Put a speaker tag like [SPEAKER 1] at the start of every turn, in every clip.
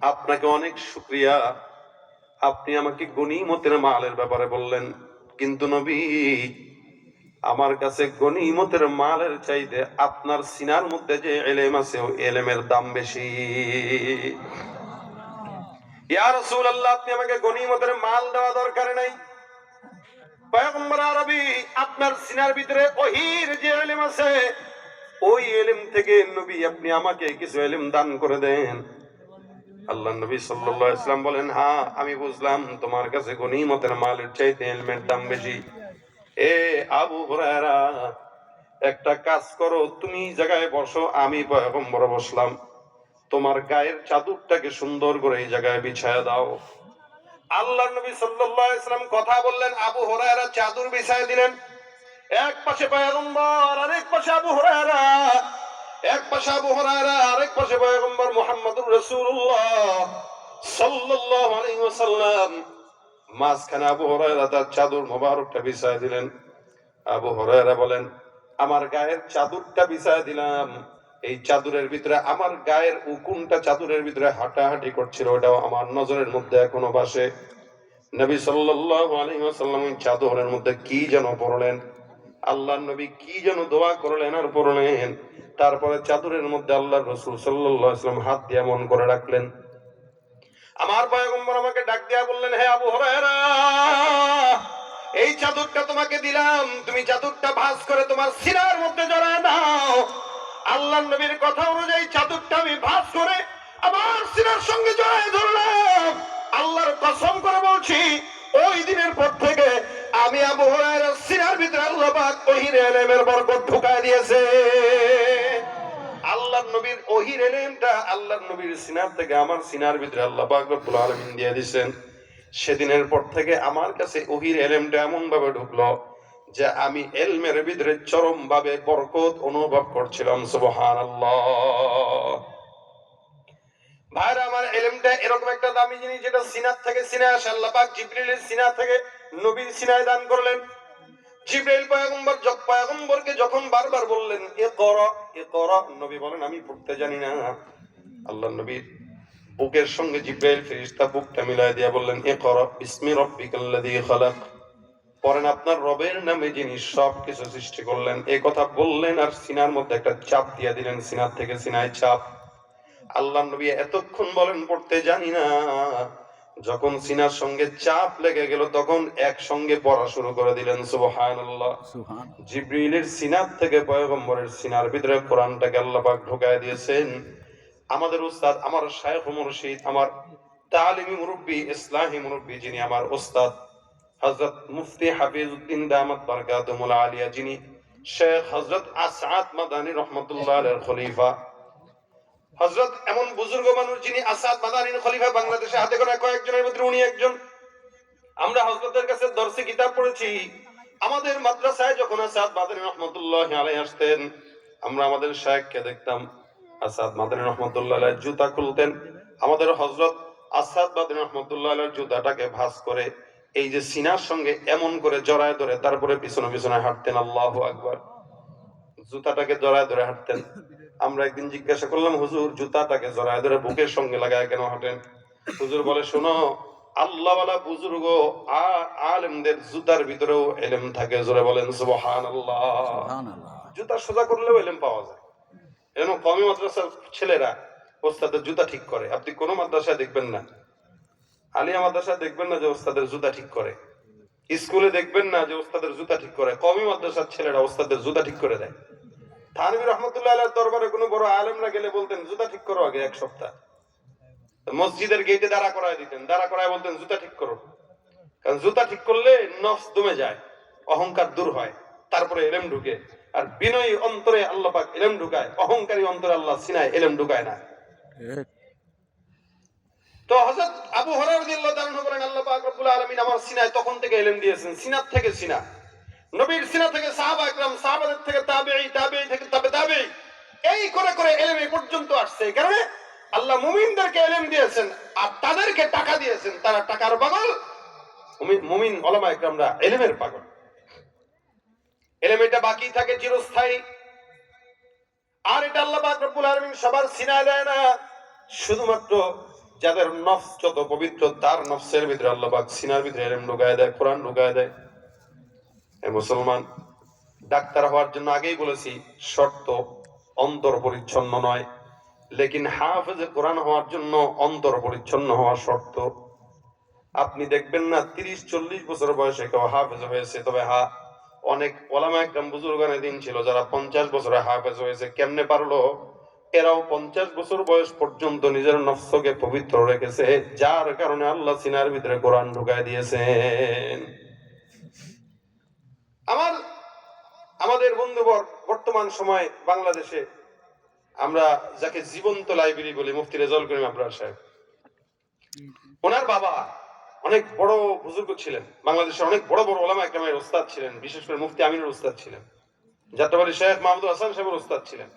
[SPEAKER 1] আপনাকে অনেক শুক্রিয়া। আপনি আমাকে গনিমতের মালের ব্যাপারে বললেন। কিন্তু নবী, আমার কাছে গনিমতের মালের চাইতে আপনার সিনার মধ্যে যে এলেম আছে, ওই এলেমের দাম বেশি। ইয়া রাসূলুল্লাহ, আপনি আমাকে গনিমতের মাল দেওয়া দরকার নাই। পয়গম্বর আরবি, আপনার সিনার ভিতরে ওহির যে এলেম আছে ওই এলেম থেকে নবী আপনি আমাকে কিছু এলেম দান করে দেন। আল্লাহ নবী সাল্লাল্লাহু আলাইহি বলেন হ্যাঁ আমি বুঝলাম তোমার কাছে গনিমতের মালের চাইতে এলমের দাম বেশি। এ আবু হুরায়রা, একটা কাজ করো, তুমি জায়গায় বসো, আমি পয়গম্বর বসলাম। তোমার গায়ের চাদরটাকে সুন্দর করে এই জায়গায় বিছায়া দাও। আল্লাহ নবী সাল্লাল্লাহু আলাইহি কথা বললেন, আবু হুরায়রা চাদর বিছায় দিলেন। এক পাশে পয়গম্বর, আরেক পাশে আবু হুরায়রা। এক পাশে আবু হুরায়রা, আরেক পাশে পয়গম্বর মুহাম্মদুর রাসূলুল্লাহ সাল্লাল্লাহু আলাইহি ওয়াসাল্লাম। মাঝখানে আবু হুরায়রা তার চাদর মোবারকটা বিছায় দিলেন। আবু হুরায়রা বলেন, আমার গায়ের চাদরটা বিছায় দিলাম। এই চাদরের ভিতরে, আমার গায়ের উকুনটা চাদরের ভিতরে হাঁটাহাঁটি করছিল। ওটাও আমার নজরের মধ্যে এখনও বাসে নবী সাল্লাল্লাহু আলাইহি ওয়াসাল্লাম চাদরের মধ্যে কি যেন পড়লেন? আল্লাহ নবী কি যেন দোয়া করলেন আর পড়লেন। তারপরে চাদরের মধ্যে আল্লাহ রসুল আলাইহি হাত দিয়ে মন করে রাখলেন আমার পয়গম্বর আমাকে ডাক দিয়া বললেন, হে আবু হুরায়রা, এই চাদরটা তোমাকে দিলাম। তুমি চাদরটা ভাঁজ করে তোমার সিনার মধ্যে জড়ায় দাও। আল্লাহ নবীর কথা অনুযায়ী চাদরটা আমি ভাঁজ করে আমার সিনার সঙ্গে জড়ায় ধরলাম। আল্লাহর কসম করে বলছি, ওই দিনের পর থেকে আমি আবু হুরায়রা সিনার ভিতরে আল্লাহ ওহির এলেমের বরকত ঢুকায় দিয়েছে। নবীর ওহির এলেমটা নবীর সিনার থেকে আমার সিনার ভিতরে রব্বুল দিয়ে দিয়েছেন। সেদিনের পর থেকে আমার কাছে ওহির এলেমটা এমন ভাবে ঢুকলো যে আমি এলমের ভিতরে চরম ভাবে বরকত অনুভব করছিলাম, সুবহানাল্লাহ। ভাইরা, আমার এলেমটা এরকম একটা দামি জিনিস যেটা সিনার থেকে সিনে আল্লাহ পাক জিবরিলের সিনা থেকে নবীর সিনায় দান করলেন। জিব্রাইল পয়গম্বর যক পয়গম্বরকে যখন বারবার বললেন, এ কর এ কর, নবী বলেন, আমি পড়তে জানি না। আল্লাহ নবী বুকের সঙ্গে জিব্রাইল ফেরেশতা বুকটা মিলাই দিয়া বললেন, এ কর, বিসমি রাব্বিকাল্লাযী খালাক। পরেন আপনার রবের নামে যিনি সব কিছু সৃষ্টি করলেন এই কথা বললেন আর সিনার মধ্যে একটা চাপ দিয়া দিলেন, সিনার থেকে সিনায় চাপ। আল্লাহ নবী এতক্ষণ বলেন, পড়তে জানি না। যখন সিনার সঙ্গে চাপ লেগে গেল তখন একসঙ্গে পড়া শুরু করে দিলেন সুবহানাল্লাহ। জিব্রিলের সিনার থেকে পয়গম্বরের সিনার ভিতরে কোরআনটাকে আল্লাহ পাক ঢুকায় দিয়েছেন। আমাদের উস্তাদ আমার শায়খ মুর্শিদ আমার তালিমি মুরব্বী ইসলাহি মুরব্বী যিনি আমার উস্তাদ হযরত মুফতি হাফিজউদ্দিন দামাত বারকাতুহুল আলিয়া যিনি শেখ হযরত আসাদ মাদানী রহমাতুল্লাহ খলিফা। হযরত এমন বুজুর্গ মানুষ যিনি আসাদ মাদানীর খলিফা বাংলাদেশে হাতে গোনা কয়েকজনের মধ্যে উনি একজন। আমরা হযরতের কাছে দর্শে কিতাব পড়েছি। আমাদের মাদ্রাসায় যখন আসাদ মাদানী রহমতুল্লাহ আলাই আসতেন, আমরা আমাদের শায়েখকে দেখতাম। আসাদ মাদানী রহমতুল্লাহ আলাই জুতা খুলতেন। আমাদের হযরত আসাদ মাদানী রহমতুল্লাহ আলাইর জুতাটাকে ভাঁজ করে এই যে সিনার সঙ্গে এমন করে জড়ায় ধরে, তারপরে পিছনে পিছনে হাঁটতেন। আল্লাহু আকবার। জুতাটাকে জড়ায় ধরে হাঁটতেন। আমরা একদিন জিজ্ঞাসা করলাম হুজুর জুতাটাকে জড়ায় ধরে বুকের সঙ্গে লাগায় কেন হাঁটেন? হুজুর বলে শোনো আল্লাহওয়ালা বুজুর্গ আলেমদের জুতার ভিতরেও এলেম থাকে। জোরে বলেন
[SPEAKER 2] আল্লাহ
[SPEAKER 1] জুতা সোজা করলেও এলেম পাওয়া যায়। এজন্য কমি মাদ্রাসার ছেলেরা ওস্তাদের জুতা ঠিক করে। আপনি কোনো মাদ্রাসায় দেখবেন না। আলিয়া মাদ্রাসায় দেখবেন না যে ওস্তাদের জুতা ঠিক করে। স্কুলে দেখবেন না যে ওস্তাদের জুতা ঠিক করে। কমি মাদ্রাসার ছেলেরা ওস্তাদের জুতা ঠিক করে দেয়। থানবী রহমতুল্লাহ দরবারে কোনো বড় আলেমরা গেলে বলতেন, জুতা ঠিক করো আগে এক সপ্তাহ। মসজিদের গেটে দাঁড়া করায় দিতেন, দাঁড়া করায় বলতেন, জুতা ঠিক করো। কারণ জুতা ঠিক করলে নফস দমে যায়, অহংকার দূর হয়, তারপরে এলেম ঢুকে। আর বিনয়ী অন্তরে আল্লাহ পাক এলেম ঢুকায়, অহংকারী অন্তরে আল্লাহ সিনায় এলেম ঢুকায় না। তো হযরত আবু হুরায়রা রাদিয়াল্লাহু তাআলা বলেন, আল্লাহ পাক রব্বুল আলামিন আমার সিনায় তখন থেকে এলেম দিয়েছেন সিনাত থেকে সিনা। নবীর সিনা থেকে সাহাবা একরাম, সাহাবাদের থেকে তাবেঈ তাবেঈ থেকে তাবে তাবেঈ, এই করে করে এই পর্যন্ত আসছে। এই কারণে আল্লাহ মুমিনদেরকে ইলম দিয়েছেন আর তাদেরকে টাকা দিয়েছেন। তারা টাকার পাগল। মুমিন ওলামা একরামরা ইলমের পাগল। এটা বাকি থাকে চিরস্থায়ী। আর এটা আল্লাহ রব্বুল আলামিন সবার সিনায় দেয় না। শুধুমাত্র যাদের নফস যত পবিত্র, তার নফসের ভিতরে আল্লাহ সিনার ভিতরে এলেম ঢুকায় দেয়, কোরআন ঢুকায় দেয়। মুসলমান ডাক্তার হওয়ার জন্য আগেই বলেছি, শর্ত অন্তর পরিচ্ছন্ন নয়। লেকিন হাফেজ কোরআন হওয়ার জন্য অন্তর পরিচ্ছন্ন হওয়া শর্ত। আপনি দেখবেন না, তিরিশ, চল্লিশ বছর বয়সে কেউ হাফেজ হয়েছে। তবে হা, অনেক ওলামা একদম বুজুর্গানের দিন ছিল, যারা পঞ্চাশ বছরে হাফেজ হয়েছে। কেমনে পারল? এরাও পঞ্চাশ বছর বয়স পর্যন্ত নিজের নফসকে পবিত্র রেখেছে, যার কারণে আল্লাহ সিনার ভিতরে কোরআন ঢুকায় দিয়েছেন। আমার, আমাদের বন্ধুবর বর্তমান সময় বাংলাদেশে, আমরা যাকে জীবন্ত লাইব্রেরি বলি, মুফতি রেজাউল করিম আবরার সাহেব। ওনার বাবা অনেক বড় বুজুর্গ ছিলেন, বাংলাদেশের অনেক বড় বড় ওলামা একরামের ওস্তাদ ছিলেন, বিশেষ করে মুফতি আমিনুর ওস্তাদ ছিলেন, যাত্রাবাড়ি শেখ মাহমুদুল হাসান সাহেবের ওস্তাদ ছিলেন।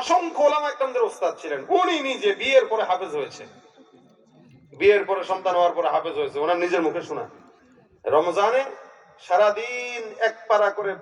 [SPEAKER 1] অসংখ্য ওলামা একরামদের ওস্তাদ ছিলেন। উনি নিজে বিয়ের পরে হাফেজ হয়েছে। বিয়ের পরে সন্তান হওয়ার পরে হাফেজ হয়েছে। ওনার নিজের মুখে শোনা। রমজানে সারাদিন এক পারা করে